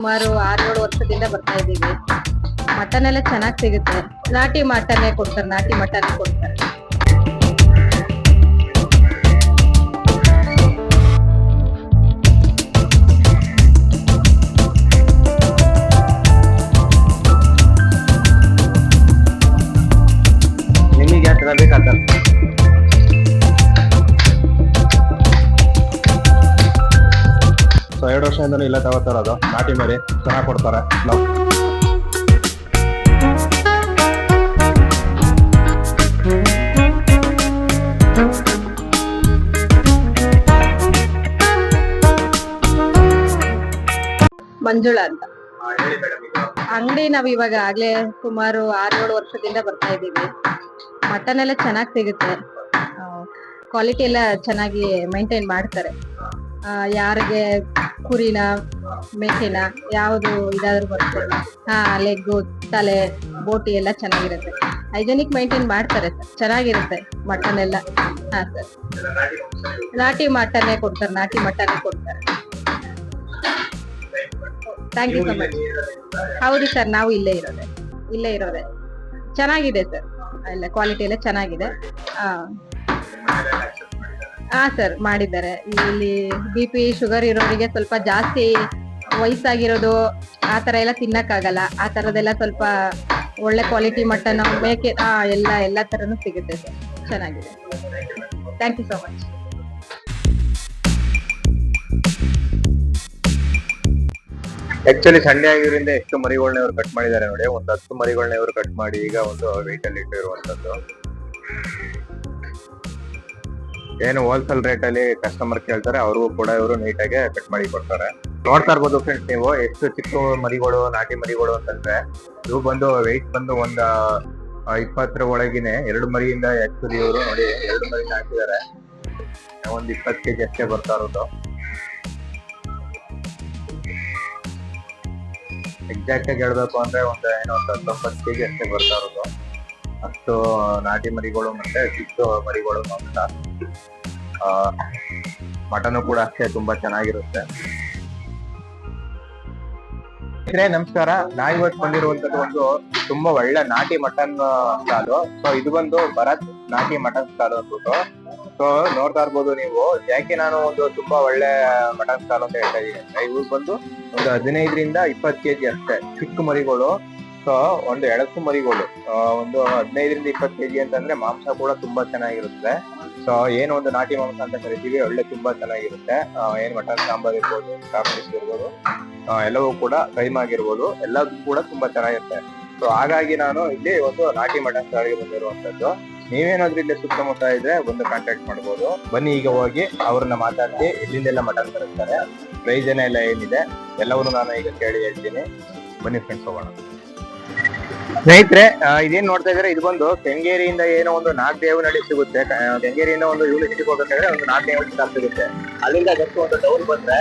ಸುಮಾರು ಆರು ಏಳು ವರ್ಷದಿಂದ ಬರ್ತಾ ಇದ್ದೀವಿ. ಮಟನ್ ಎಲ್ಲ ಚೆನ್ನಾಗಿ ಸಿಗುತ್ತೆ. ನಾಟಿ ಮಟನ್ನೇ ಕೊಡ್ತಾರೆ, ನಾಟಿ ಮಟನ್ ಕೊಡ್ತಾರೆ. ಸೊ ಎರಡು ವರ್ಷದಿಂದನೂ ಇಲ್ಲೇ ತಗೋತಾರದು ನಾಟಿ ಮರಿ ಚೆನ್ನಾಗಿ ಕೊಡ್ತಾರೆ. ನಾವು ಮಂಜುಳಾ ಅಂತ. ಅಂಗಡಿ ನಾವ್ ಇವಾಗ ಆಗ್ಲೇ ಸುಮಾರು ಆರ್ ಏಳು ವರ್ಷದಿಂದ ಬರ್ತಾ ಇದ್ದೀವಿ. ಮಟನ್ ಎಲ್ಲ ಚೆನ್ನಾಗಿ ಸಿಗುತ್ತೆ. ಕ್ವಾಲಿಟಿ ಎಲ್ಲ ಚೆನ್ನಾಗಿ ಮೇಂಟೈನ್ ಮಾಡ್ತಾರೆ. ಯಾರಿಗೆ ಕುರಿನ ಮೇಕೆನ ಯಾವುದು ಇದಾದ್ರೂ ಬರುತ್ತೆ ಹಾ ಲೆಗ್ಗು ತಲೆ ಬೋಟಿ ಎಲ್ಲ ಚೆನ್ನಾಗಿರುತ್ತೆ. ಹೈಜೆನಿಕ್ ಮೈಂಟೈನ್ ಮಾಡ್ತಾರೆ ಸರ್. ಚೆನ್ನಾಗಿರುತ್ತೆ ಮಟನ್ ಎಲ್ಲ ಹಾ ಸರ್. ನಾಟಿ ಮಟನ್ನೇ ಕೊಡ್ತಾರೆ ನಾಟಿ ಮಟನ್ನೇ ಕೊಡ್ತಾರೆ. ಥ್ಯಾಂಕ್ ಯು ಸೊ ಮಚ್ ಹೌದು ಸರ್ ನಾವು ಇಲ್ಲೇ ಇರೋದೆ. ಇಲ್ಲೇ ಇರೋದೆ. ಚೆನ್ನಾಗಿದೆ ಸರ್. ಎಲ್ಲ ಕ್ವಾಲಿಟಿ ಎಲ್ಲ ಚೆನ್ನಾಗಿದೆ. ಆ, ಹಾ ಸರ್ ಮಾಡಿದ್ದಾರೆ. ಇಲ್ಲಿ ಬಿ ಪಿ ಶುಗರ್ ಇರೋರಿಗೆ ಸ್ವಲ್ಪ ಜಾಸ್ತಿ ವಯಸ್ಸಾಗಿರೋದು ಆ ತರ ಎಲ್ಲ ತಿನ್ನಕ್ಕಾಗಲ್ಲ. ಆ ತರದೆಲ್ಲ ಸ್ವಲ್ಪ ಒಳ್ಳೆ ಕ್ವಾಲಿಟಿ ಮಟ್ಟನ ಮೇಕೆ ಆ, ಎಲ್ಲ ಎಲ್ಲ ತರನು ಸಿಗುತ್ತೆ ಸರ್. ಚೆನ್ನಾಗಿದೆ. Thank you so much actually Sunday ಆಗಿರೋದ್ರಿಂದ ಎಷ್ಟು ಮರಿಗಳನ್ನ ಇವರು ಕಟ್ ಮಾಡಿದ್ದಾರೆ ನೋಡಿ. ಒಂದು ಹತ್ತು ಮರಿಗಳನ್ನ ಇವರು ಕಟ್ ಮಾಡಿ ಈಗ ಒಂದು ವೆಯ್ಟ್ ಅಲ್ಲಿ ಇಟ್ಟಿರುವಂತದ್ದು ಏನು ಹೋಲ್ಸೇಲ್ ರೇಟ್ ಅಲ್ಲಿ ಕಸ್ಟಮರ್ ಕೇಳ್ತಾರೆ, ಅವ್ರಿಗೂ ಕೂಡ ಇವರು ನೀಟಾಗಿ ಕಟ್ ಮಾಡಿ ಕೊಡ್ತಾರೆ. ನೋಡ್ತಾ ಇರ್ಬೋದು ಫ್ರೆಂಡ್ಸ್ ನೀವು, ಎಷ್ಟು ಚಿಕ್ಕ ಮರಿಗಳು, ನಾಟಿ ಮರಿಗಳು ಅಂತಂದ್ರೆ ಇವು ಬಂದು ವೆಯ್ಟ್ ಬಂದು ಒಂದ್ ಇಪ್ಪತ್ತರ ಒಳಗಿನೇ ಎರಡು ಮರಿಯಿಂದ ಆಕ್ಚುಲಿ ಇವರು ನೋಡಿ, ಎರಡು ಮರಿ ಹಾಕಿದ್ದಾರೆ. ಒಂದ್ ಇಪ್ಪತ್ತು ಕೆಜಿ ಅಷ್ಟೇ ಬರ್ತಾ ಇರೋದು. ಎಕ್ಸಾಕ್ಟ್ ಆಗಿ ಹೇಳ್ಬೇಕು ಅಂದ್ರೆ ಒಂದು, ಏನೋ, ಒಂದು ಹತ್ತೊಂಬತ್ತು ಕೆಜಿ ಅಷ್ಟೇ ಬರ್ತಾ ಇರೋದು. ಅಷ್ಟು ನಾಟಿ ಮರಿಗಳು ಮತ್ತೆ ಚಿಕ್ಕ ಮರಿಗಳು ಅಂತ ಮಟನ್ ಕೂಡ ಅಷ್ಟೇ ತುಂಬಾ ಚೆನ್ನಾಗಿರುತ್ತೆ. ನಮಸ್ಕಾರ. ನಾ ಇವತ್ತು ಬಂದಿರುವಂತದ್ದು ಒಂದು ತುಂಬಾ ಒಳ್ಳೆ ನಾಟಿ ಮಟನ್ ಸ್ಟಾಲು ಸೊ ಇದು ಬಂದು ಭರತ್ ನಾಟಿ ಮಟನ್ ಸ್ಟಾಲ್ ಅಂದ್ಬಿಟ್ಟು. ಸೊ ನೋಡ್ತಾ ಇರ್ಬೋದು ನೀವು. ಯಾಕೆ ನಾನು ಒಂದು ತುಂಬಾ ಒಳ್ಳೆ ಮಟನ್ ಸ್ಟಾಲ್ ಅಂತ ಹೇಳ್ತಾ ಇದ್ದೀನಿ ಅಂದ್ರೆ ಇವು ಬಂದು ಒಂದು ಹದಿನೈದರಿಂದ ಇಪ್ಪತ್ತು ಕೆಜಿ ಅಷ್ಟೇ, ಚಿಕ್ಕ ಮರಿಗಳು. ಸೊ ಒಂದು ಎಳಸು ಮರಿಗಳು. ಒಂದು ಹದಿನೈದರಿಂದ ಇಪ್ಪತ್ತು ಕೆಜಿ ಅಂತಂದ್ರೆ ಮಾಂಸ ಕೂಡ ತುಂಬಾ ಚೆನ್ನಾಗಿರುತ್ತೆ. ಸೊ ಏನು ಒಂದು ನಾಟಿ ಮಾಂಸ ಅಂತ ಕರಿತೀವಿ, ಒಳ್ಳೆ ತುಂಬಾ ಚೆನ್ನಾಗಿರುತ್ತೆ. ಏನ್ ಮಟನ್, ಸಾಂಬಾರ್ ಇರ್ಬೋದು ಕಾಫಿ ಇರ್ಬೋದು ಎಲ್ಲವೂ ಕೂಡ ಕೈಮ್ ಆಗಿರ್ಬೋದು, ಎಲ್ಲದೂ ಕೂಡ ತುಂಬಾ ಚೆನ್ನಾಗಿರುತ್ತೆ. ಸೊ ಹಾಗಾಗಿ ನಾನು ಇಲ್ಲಿ ಒಂದು ನಾಟಿ ಮಟನ್ ಸ್ಥಳಕ್ಕೆ ಬಂದಿರುವಂತದ್ದು ನೀವೇನಾದ್ರೂ ಇಲ್ಲಿ ಸುತ್ತಮುತ್ತ ಇದ್ರೆ ಬಂದು ಕಾಂಟ್ಯಾಕ್ಟ್ ಮಾಡ್ಬೋದು. ಬನ್ನಿ, ಈಗ ಹೋಗಿ ಅವ್ರನ್ನ ಮಾತಾಡಿಸಿ, ಇಲ್ಲಿಂದೆಲ್ಲ ಮಟನ್ ತರಿಸ್ತಾರೆ. ಪ್ರೈಸ್ ಏನ ಎಲ್ಲ ಏನಿದೆ, ಎಲ್ಲವನ್ನು ನಾನು ಈಗ ಕೇಳಿ ಹೇಳ್ತೀನಿ. ಬನ್ನಿ ಫ್ರೆಂಡ್ಸ್ ಹೋಗೋಣ. ಸ್ನೇಹಿತರೆ ಇದೇನ್ ನೋಡ್ತಾ ಇದ್ರೆ ಇದು ಬಂದು ಕೆಂಗೇರಿಯಿಂದ ಏನೋ ಒಂದು ನಾಲ್ಕು ದೇವನಹಳ್ಳಿ ಸಿಗುತ್ತೆ. ಕೆಂಗೇರಿಯಿಂದ ಒಂದು ಯೂನಿವರ್ಸಿಟಿ ಹೋಗ್ಬೇಕಾದ್ರೆ ಒಂದು ನಾಲ್ಕು ದೇವನಹಳ್ಳಿ ಸಿಗುತ್ತೆ. ಅಲ್ಲಿಂದ ಜಸ್ಟ್ ಒಂದು ಡೌನ್ ಬಂದ್ರೆ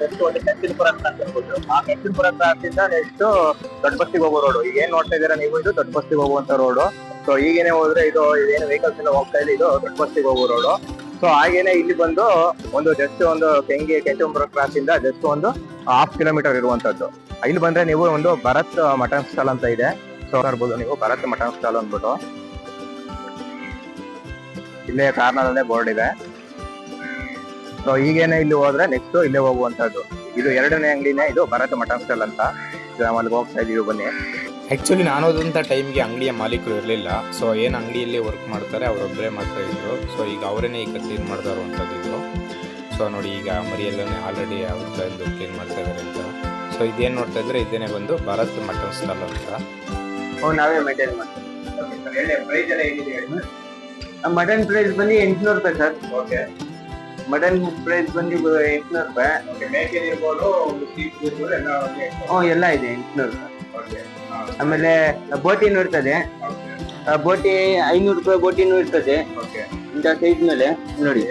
ಜಸ್ಟ್ ಒಂದು ಕೆಂಚಿನಪುರ ಅಂತ ಹೇಳ್ಬೋದು. ಆ ಕೆಂಚಿನಪುರ ಕ್ರಾಸಿಂದ ನೆಕ್ಸ್ಟ್ ದೊಡ್ಡ ಬಸ್ತಿಗೆ ಹೋಗೋ ರೋಡ್ ಈಗ ಏನ್ ನೋಡ್ತಾ ಇದ್ದೀರಾ ನೀವು ಇದು? ದೊಡ್ಡ ಬಸ್ತಿಗೆ ಹೋಗುವಂತ ರೋಡ್ ಸೊ ಈಗೇನೆ ಹೋದ್ರೆ ಇದು ಏನು ವೆಹಿಕಲ್ಸ್ ಎಲ್ಲ ಹೋಗ್ತಾ ಇಲ್ಲ, ಇದು ದೊಡ್ಡ ಬಸ್ತಿಗೆ ಹೋಗೋ ರೋಡ್ ಸೊ ಹಾಗೇನೆ ಇಲ್ಲಿ ಬಂದು ಒಂದು ಜಸ್ಟ್ ಒಂದು ಕೆಂಗಿ ಕೆಂಚಂಪುರ ಕ್ರಾಸ್ ಇಂದ ಜಸ್ಟ್ ಒಂದು ಹಾಫ್ ಕಿಲೋಮೀಟರ್ ಇರುವಂತದ್ದು. ಇಲ್ಲಿ ಬಂದ್ರೆ ನೀವು ಒಂದು ಭರತ್ ಮಟನ್ ಸ್ಟಾಲ್ ಅಂತ ಇದೆ. ಸೊ ಇರ್ಬೋದು. ನೀವು ಭರತ್ ಮಟನ್ ಸ್ಟಾಲ್ ಅಂದ್ಬಿಟ್ಟು. ಇಲ್ಲೇ ಕಾರ್ನಲ್ಲೇ ಬೋರ್ಡ್ ಇದೆ. ಸೊ ಈಗೇನೆ ಇಲ್ಲಿ ಹೋದ್ರೆ ನೆಕ್ಸ್ಟ್ ಇಲ್ಲೇ ಹೋಗುವಂತದ್ದು ಇದು ಎರಡನೇ ಅಂಗಡಿನೇ, ಇದು ಭರತ್ ಮಟನ್ ಸ್ಟಾಲ್ ಅಂತ. ಅಲ್ಲಿಗೆ ಹೋಗ್ತಾ ಇದೀವಿ ಬನ್ನಿ. ಆ್ಯಕ್ಚುಲಿ ನಾನು ಹೋದಂಥ ಟೈಮ್ಗೆ ಅಂಗಡಿಯ ಮಾಲೀಕರು ಇರಲಿಲ್ಲ. ಸೊ ಏನು ಅಂಗಡಿಯಲ್ಲಿ ವರ್ಕ್ ಮಾಡ್ತಾರೆ ಅವರೊಬ್ಬರೇ ಮಾಡ್ತಾ ಇದ್ರು. ಸೊ ಈಗ ಅವರೇನೆ ಈಗ ಕ್ಲೀನ್ ಮಾಡ್ತಾ ಇರುವಂಥದ್ದು ಇದು. ಸೊ ನೋಡಿ, ಈಗ ಮರಿಯಲ್ಲೇ ಆಲ್ರೆಡಿ ಅವ್ರ ಕ್ಲೀನ್ ಮಾಡ್ತಾ ಇದ್ದಾರೆ ಅಂತ. ಸೊ ಇದೇನು ನೋಡ್ತಾ ಇದ್ರೆ, ಇದೇನೆ ಬಂದು ಭಾರತ್ ಮಟನ್ ಸ್ಟಾಲ್ ಅಂತ. ನಾವೇ ಮೇಂಟೈನ್ ಮಾಡ್ತೀವಿ. ಮಟನ್ ಪ್ರೈಸ್ ಬಂದು ಎಂಟುನೂರು ರೂಪಾಯಿ ಸರ್ ಓಕೆ ಮಟನ್ ಪ್ರೈಸ್ ಬಂದು ಎಂಟುನೂರು ರೂಪಾಯಿ. ಮೇಕೆ ಇರ್ಬೋದು ಸೀಟ್ ಇರ್ಬೋದು ಎಲ್ಲ ಹ್ಞೂ ಎಲ್ಲ ಇದೆ ಎಂಟ್ನೂರು ರೂಪಾಯಿ. ಆಮೇಲೆ ಬೋಟಿನೂ ಇರ್ತದೆ ಆ, ಬೋಟಿ ಐನೂರು ರೂಪಾಯಿ ಬೋಟಿನೂ ಇರ್ತದೆ. ಇಂಥ ಸೈಜ್ ಮೇಲೆ ನೋಡಿ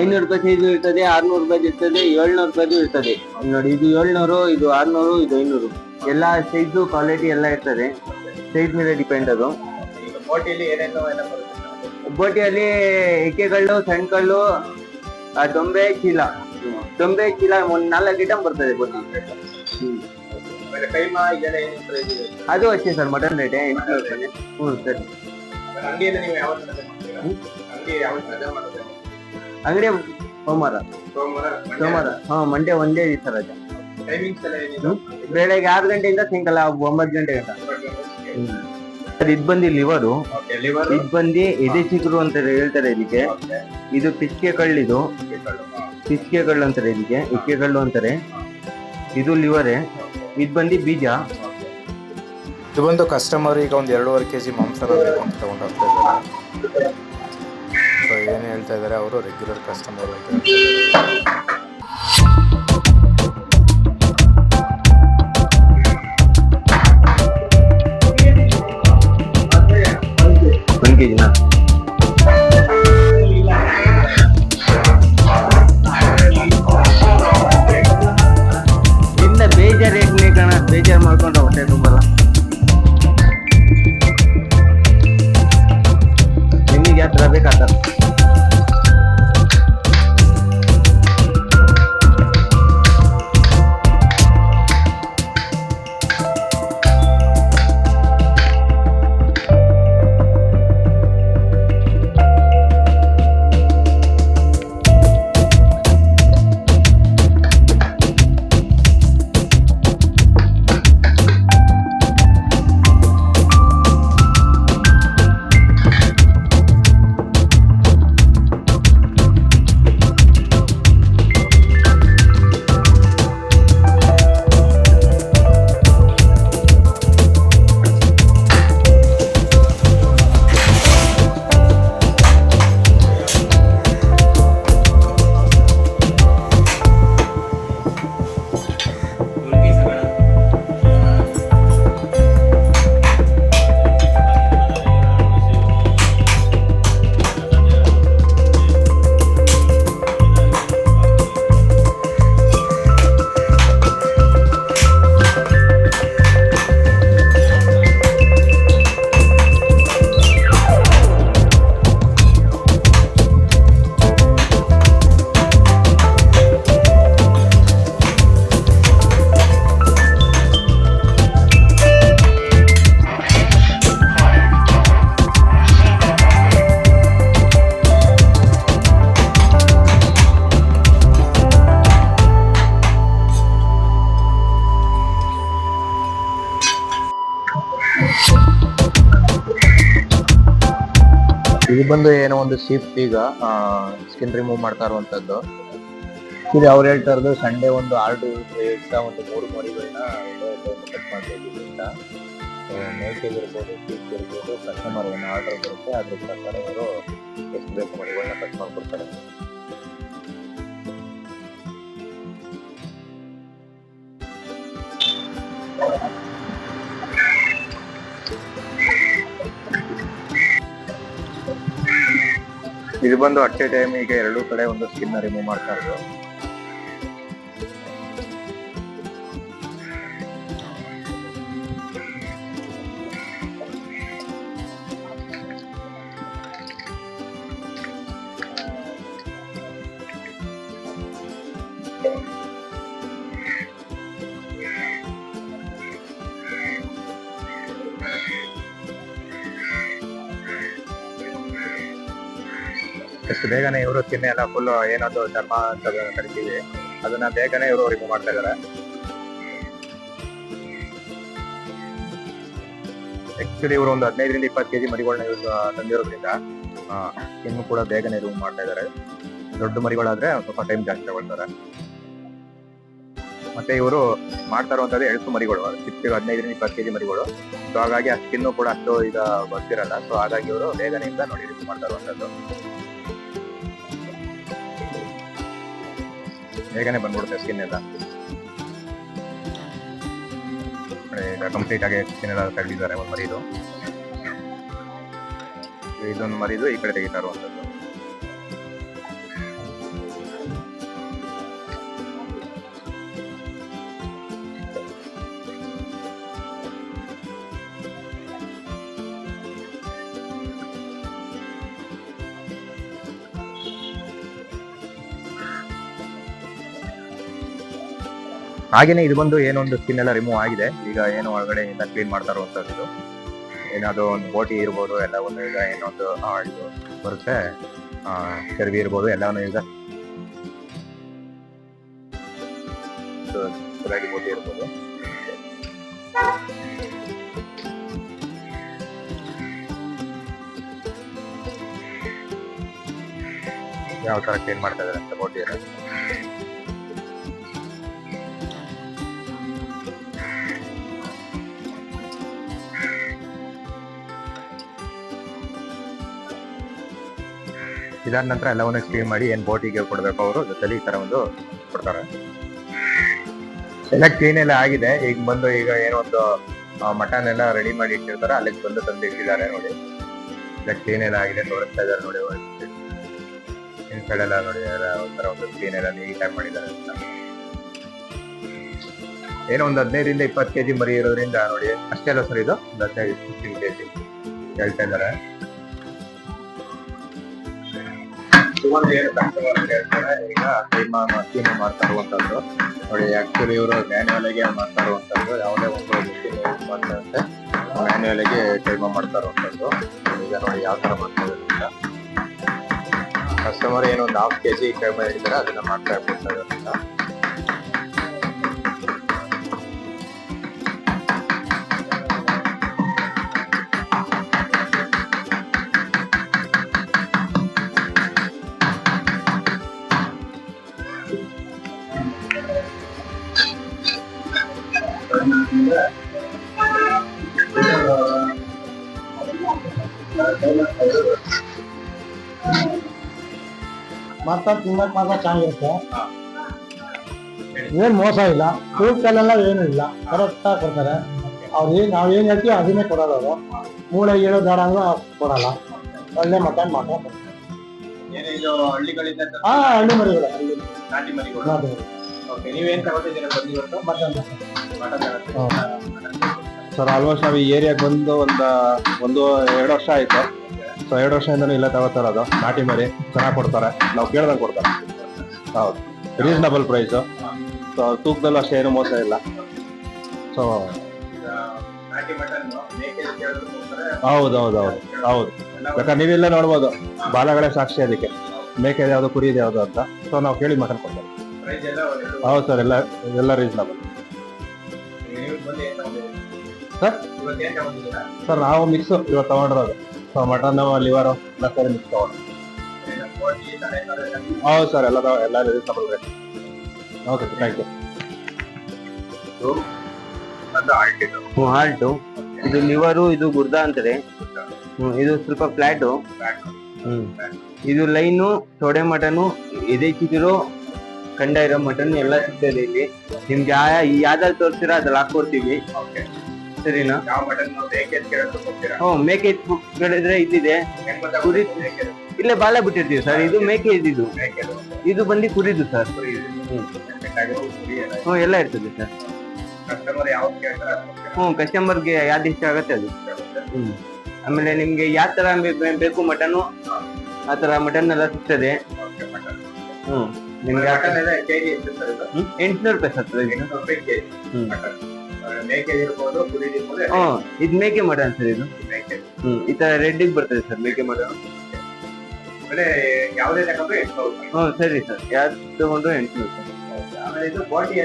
ಐನೂರು ರೂಪಾಯಿ ಸೈಜ್ ಇರ್ತದೆ ಆರ್ನೂರು ರೂಪಾಯಿ ಇರ್ತದೆ ಏಳ್ನೂರು ರೂಪಾಯಿ ಇರ್ತದೆ. ನೋಡಿ ಇದು ಏಳ್ನೂರು ಇದು ಆರ್ನೂರು ಇದು ಐನೂರು. ಎಲ್ಲ ಸೈಜು ಕ್ವಾಲಿಟಿ ಎಲ್ಲ ಇರ್ತದೆ. ಸೈಜ್ ಮೇಲೆ ಡಿಪೆಂಡ್ ಅದು. ಬೋಟಿಯಲ್ಲಿ ಎಕ್ಕೆಗಳು ಸಣ್ಣ ಕಲ್ಲು ಆ, ದೊಂಬೆ ಚೀಲ. ದೊಂಬೆ ಚೀಲ ಒಂದು ನಾಲ್ಕು ಐಟಮ್ ಬರ್ತದೆ ಬೋಟಿ. ಅದು ಅಷ್ಟೇ ಸರ್ ಮಟನ್ ರೇಟ್ ಎಂಟುನೂರು ರೂಪಾಯಿ. ಹ್ಞೂ ಸರಿ. ಅಂಗಡಿ ಯಾವತ್ತು ರಜೆ ಮಾಡೋದು? ಅಂಗಡಿ ಸೋಮವಾರ. ಸೋಮವಾರ ಸೋಮವಾರ. ಹಾ ಮಂಡೇ ಒಂದೇ ದಿವಸ ರಜೆ ಟೈಮಿಂಗ್ಸ್ ಎಲ್ಲ ಏನಿದೆ? ಬೆಳಗ್ಗೆ ಆರು ಗಂಟೆಯಿಂದ ಸಾಯಂಕಾಲ ಒಂಬತ್ತು ಗಂಟೆ ಗಂಟ. ಸರ್ ಇದು ಬಂದು ಲಿವರು ಇದು ಬಂದು ಎದೆ ಚಿಗುರು ಅಂತ ಹೇಳ್ತಾರೆ ಇದಕ್ಕೆ. ಇದು ಪಿಚ್ಕೆ ಕಳ್ಳಿದು ಪಿಚ್ಕೆ ಕಳ್ಳು ಅಂತಾರೆ ಇದಕ್ಕೆ ಇಕ್ಕೆ ಕಳ್ಳು ಅಂತಾರೆ. ಇದು ಲಿವರೇ ಇದು ಬಂದು ಬೀಜ. ಇದು ಬಂದು ಕಸ್ಟಮರ್ ಈಗ ಒಂದು ಎರಡೂವರೆ ಕೆ ಜಿ ಮಾಂಸ ತಗೊಂಡು ಹೋಗ್ತಾ ಇದ್ದಾರೆ. ಏನು ಹೇಳ್ತಾ ಇದ್ದಾರೆ ಅವರು ರೆಗ್ಯುಲರ್ ಕಸ್ಟಮರ್ ಅಂತ ಇದು ಬಂದು ಏನೋ ಒಂದು ಶಿಫ್ಟ್ ಈಗ ಸ್ಕಿನ್ ರಿಮೂವ್ ಮಾಡ್ತಾ ಇರುವಂತದ್ದು. ಇದು ಅವ್ರು ಹೇಳ್ತಾ ಇರೋದು ಸಂಡೇ ಒಂದು ಆರ್ಡರ್ ಎಕ್ಸ್ಟ್ರಾ ಒಂದು ಮೂರು ಮರಿಗಳನ್ನ ಕಟ್ ಮಾಡ್ಬೇಕಿರ್ಬೋದು ಅಂತ. ಮೇಕೆಗಿರ್ಬೋದು ಶೀಪ್ ಇರ್ಬೋದು ಕಸ್ಟಮರ್ ಏನು ಆರ್ಡರ್ ಬರುತ್ತೆ ಅದ್ರ ಪ್ರಕಾರ ಇವರು ಎಷ್ಟು ಬೇಕು ಮರಿಗಳನ್ನ ಕಟ್ ಮಾಡ್ಕೊಡ್ತಾರೆ. ಇದು ಬಂದು ಅಟ್ ಎ ಟೈಮ್ ಈಗ ಎರಡೂ ಕಡೆ ಒಂದು ಸ್ಕಿನ್ ರಿಮೂವ್ ಮಾಡ್ತಾ ಇರೋದು. ಎಷ್ಟು ಬೇಗನೆ ಇವರು ಚಿಹ್ನೆ ಎಲ್ಲ ಫುಲ್ ಏನಾದ್ರು ಚರ್ಮ ಅಂತ ಕರಿತೀವಿ, ಅದನ್ನ ಬೇಗನೆ ಇವರು ರಿಮೂವ್ ಮಾಡ್ತಾ ಇದಾರೆ. ಆಕ್ಚುಲಿ ಇವರು ಒಂದು ಹದಿನೈದರಿಂದ ಇಪ್ಪತ್ತು ಕೆಜಿ ಮರಿಗಳನ್ನ ಇವರು ತಂದಿರೋದ್ರಿಂದ ಇನ್ನು ಕೂಡ ಬೇಗನೆ ರಿಮೂವ್ ಮಾಡ್ತಾ ಇದಾರೆ. ದೊಡ್ಡ ಮರಿಗಳಾದ್ರೆ ಸ್ವಲ್ಪ ಟೈಮ್ ಜಾಸ್ತಿ ತಗೊಳ್ತಾರೆ. ಮತ್ತೆ ಇವರು ಮಾಡ್ತಾ ಇರುವಂತದ್ದು ಎಳ್ಸು ಮರಿಗಳು ಚಿಕ್ಕ ಹದಿನೈದರಿಂದ ಇಪ್ಪತ್ತು ಕೆಜಿ ಮರಿಗಳು. ಸೊ ಹಾಗಾಗಿ ಅಷ್ಟಿನ್ನೂ ಕೂಡ ಅಷ್ಟು ಈಗ ಬರ್ತಿರಲ್ಲ. ಸೊ ಹಾಗಾಗಿ ಇವರು ಬೇಗನೆಯಿಂದ ನೋಡಿ ಮಾಡ್ತಾ ಇರುವಂತದ್ದು. ಬೇಗನೆ ಬಂದ್ಬಿಡುತ್ತೆ ಸ್ಕಿನ್ ಎಲ್ಲ. ಈಗ ಕಂಪ್ಲೀಟ್ ಆಗಿ ಸ್ಕಿನ್ ಎಲ್ಲ ತೆಗೆದಿದ್ದಾರೆ ಒಂದು ಮರಿದು. ಇದೊಂದು ಮರಿದು ಈ ಕಡೆ ತೆಗಿತಾರೋ ಇರುವಂತದ್ದು. ಹಾಗೇನೆ ಇದು ಬಂದು ಏನೊಂದು ಸ್ಕಿನ್ ಎಲ್ಲ ರಿಮೂವ್ ಆಗಿದೆ. ಈಗ ಏನು ಒಳಗಡೆ ಇಂದ ಕ್ಲೀನ್ ಮಾಡ್ತಾರೋ ಇದು ಏನಾದ್ರು ಒಂದು ಬೋಟಿ ಇರ್ಬೋದು ಎಲ್ಲ ಒಂದು ಈಗ ಏನೊಂದು ಇದು ಬರುತ್ತೆ. ಚರ್ವಿ ಇರ್ಬೋದು ಎಲ್ಲಾನು ಈಗ ಬೋಟಿ ಇರ್ಬೋದು. ಯಾವ ತರ ಕ್ಲೀನ್ ಮಾಡ್ತಾ ಇದಾರೆ ಅಂತ ಬೋಟಿ ಎಲ್ಲ? ಇದಾದ ನಂತರ ಎಲ್ಲವನ್ನು ಎಕ್ಸ್ಪ್ಲೇನ್ ಮಾಡಿ ಏನ್ ಬೋಟಿಗೆ ಕೊಡ್ಬೇಕು ಅವರು, ಜೊತೆಲಿ ಈ ತರ ಒಂದು ಕೊಡ್ತಾರೆ. ಎಲ್ಲ ಕ್ಲೀನ್ ಎಲ್ಲ ಆಗಿದೆ. ಈಗ ಬಂದು ಈಗ ಏನೊಂದು ಮಟನ್ ಎಲ್ಲ ರೆಡಿ ಮಾಡಿ ಇಟ್ಟಿರ್ತಾರೆ. ಅಲ್ಲಿಗೆ ಬಂದು ತಂದು ಇಟ್ಟಿದ್ದಾರೆ ನೋಡಿ. ಎಲ್ಲ ಕ್ಲೀನ್ ಎಲ್ಲ ಆಗಿದೆ, ತೋರಿಸ್ತಾ ಇದ್ದಾರೆ ನೋಡಿ ಇನ್ಸೈಡ್ ಎಲ್ಲ ನೋಡಿ, ಎಲ್ಲ ಒಂಥರ ಒಂದು ಕ್ಲೀನ್ ಎಲ್ಲ ನೀಟಾಗಿ ಮಾಡಿದ್ದಾರೆ ಅಂತ. ಏನೋ ಒಂದು ಹದಿನೈದರಿಂದ ಇಪ್ಪತ್ತು ಕೆಜಿ ಮರಿ ಇರೋದ್ರಿಂದ ನೋಡಿ, ಅಷ್ಟೇ ಅಲ್ಲ ಸರ್ ಇದು? ಒಂದು ಹದಿನೈದು ಫಿಫ್ಟೀನ್ ಕೆಜಿ. ಹೇಳ್ತಾ ಇದ್ದಾರೆ. ಸುಮಾರು ಏನು ಹೇಳ್ತಾರೆ ಈಗ ಕೈಮ ಮಷೀನ್ ಮಾಡ್ತಾ ಇರುವಂತದ್ದು ನೋಡಿ ಆಕ್ಚುಲಿ ಇವರು ಮ್ಯಾನ್ಯುವಲ್ಗೆ ಮಾಡ್ತಾ ಇರುವಂತದ್ದು ಯಾವುದೇ ಒಂದು machine use ಮಾಡ್ತಾರಂತೆ ಮ್ಯಾನ್ಯುವಲ್ ಕೈಮ ಮಾಡ್ತಾ ಇರುವಂತದ್ದು ಈಗ ನೋಡಿ, ಯಾವ ತರ ಮಾಡ್ತಾ ಇದ್ದಾರೆ ಕಸ್ಟಮರ್ ಏನೋ ಒಂದು ಹಾಫ್ ಕೆಜಿ ಕೈಮ ಹೇಳಿದ್ರೆ ಅದನ್ನ ಮಾಡ್ತಾ ಇರ್ಬೋದು ಮಾತ್ರ ತಿನ್ನಕ್ ಮಾತ್ರ ಚೆನ್ನಾಗಿರುತ್ತೆ ಏನ್ ಮೋಸ ಇಲ್ಲ. ತೂಕಲ್ಲೆಲ್ಲ ಏನು ಇಲ್ಲ. ಕರೆಕ್ಟ್ ಆಗಿ ಕೊಡ್ತಾರೆ. ಅವ್ರು ಏನ್ ನಾವ್ ಏನ್ ಹೇಳ್ತೀವಿ ಅದನ್ನೇ ಕೊಡೋದು ಅವರು. ಮೂಳೆ ಏಳು ದಾರ ಅಂದ್ರೆ ಕೊಡಲ್ಲ. ಒಳ್ಳೆ ಮಟನ್ ಮಾತ್ರ ಹಾ ಹಳ್ಳಿ ಮರಿಗಳು. ಹಳ್ಳಿ ನಾಟಿ ಮರಿಗಳು. ನಾಟಿ ಓಕೆ ನೀವೇನ್ ತಗೋತಿದ್ದೀರಾ ಬಂದಿವತ್ತು ಮಟನ್. ಸರ್ ಆಲ್ಮೋಸ್ಟ್ ನಾವು ಈ ಏರಿಯಾಗೆ ಬಂದು ಒಂದು ಒಂದು ಎರಡು ವರ್ಷ ಆಯ್ತು. ಸೊ ಎರಡು ವರ್ಷದಿಂದ ಇಲ್ಲ ತಗೋತಾರ ಅದು ನಾಟಿ ಮರಿ ಚೆನ್ನಾಗಿ ಕೊಡ್ತಾರೆ. ನಾವು ಕೇಳ್ದಂಗೆ ಕೊಡ್ತಾರೆ. ಹೌದು. ರೀಸನಬಲ್ ಪ್ರೈಸು ಸೊ ತೂಕದಲ್ಲೂ ಅಷ್ಟೇ ಏನು ಮೋಸ ಇಲ್ಲ. ಸೊ. ಹೌದು ಹೌದು ಹೌದು ಹೌದು. ಯಾಕಂದ್ರೆ ನೀವೆಲ್ಲ ನೋಡ್ಬೋದು. ಬಾಲಗಳೇ ಸಾಕ್ಷಿ ಅದಕ್ಕೆ. ಮೇಕೆ ಯಾವುದು, ಕುರಿ ಇದೆ ಯಾವುದು ಅಂತ. ಸೊ ನಾವು ಕೇಳಿ ಮಟನ್ ಕೊಡ್ತಾರೆ ಹೌದು ಸರ್, ಎಲ್ಲ ಎಲ್ಲ ರೀಸನಬಲ್ ಸರ್? ಸರ್, ನಾವು ಮಿಕ್ಸ್ ಇವತ್ತು ತಗೊಂಡಿರೋದು. ಮಟನ್ ಲಿವರು ಎಲ್ಲ ಸೇರಿ ಮಿಕ್ಸ್ ತಗೊಂಡು ಹೌದು ಸರ್ ಎಲ್ಲ ಎಲ್ಲ reasonable rate okay thank you ಹ್ಞೂ. ಹಾಲ್ಟು ಇದು ಲಿವರು ಇದು ಗುರ್ದ ಅಂತಾರೆ ಹ್ಞೂ ಇದು ಸ್ವಲ್ಪ ಫ್ಲ್ಯಾಟು ಹ್ಞೂ ಇದು ಲೈನು ತೊಡೆ ಮಟನು ಎದೆ ಚಿಗುರು ಕಂಡ ಇರೋ ಮಟನ್ ಎಲ್ಲ ಸಿಗ್ತದೆ ಇಲ್ಲಿ. ನಿಮ್ಗೆ ಯಾವ ಯಾವ್ದಾದ್ರು ತೋರಿಸ್ತೀರಾ ಅದ್ರಲ್ಲಿ ಹಾಕ್ಕೊಡ್ತೀವಿ. Okay. ಸರಿನಾ? ಹ್ಞೂ ಮೇಕೆ? ಹ್ಞೂ ಇದಿದೆ ಹೆಂಗ್ ಗೊತ್ತಾಗುತ್ತೆ ಕುರಿ- ಇಲ್ಲೇ ಬಾಲ ಬಿಟ್ಟಿರ್ತೀವಿ ಸರ್ ಇದು ಮೇಕೆ ಇದ್ದಿದ್ದು. ಇದು ಬಂದು ಕುರಿದು ಸರ್. ಹ್ಞೂ ಎಲ್ಲ ಇರ್ತದೆ ಸರ್? ಹ್ಞೂ ಕಸ್ಟಮರ್ಗೆ ಯಾವ್ದು ಇಷ್ಟ ಆಗುತ್ತೆ ಅದು. ಹ್ಞೂ ಆಮೇಲೆ ನಿಮಗೆ ಯಾವ ಥರ ಬೇಕು ಮಟನು ಆ ಥರ ಮಟನ್ ಎಲ್ಲ ಸಿಗ್ತದೆ. ಹ್ಞೂ ನಿಮಗೆ ಎಂಟುನೂರು ರೂಪಾಯಿ ಸರ್ ಇದು ಎಂಟ್ನೂರು ರೂಪಾಯಿ ಹ್ಮ್. ಇದು ಮೇಕೆ ಮಟನ್ ಸರ್ ಇದು. ಮೇಕೆ. ಹ್ಮ್ ಈ ತರ ರೆಡ್ ಬರ್ತದೆ ಸರ್. ಮೇಕೆ ಮಟನ್ ಆಮೇಲೆ ಯಾವುದೇ ತಗೊಂಡ್ರು ಸರಿ ಸರ್. ಯಾವ್ದು ತಗೊಂಡ್ರು ಎಂಟು ಸರ್ ಆಮೇಲೆ ಇದು ಬಾಟಿ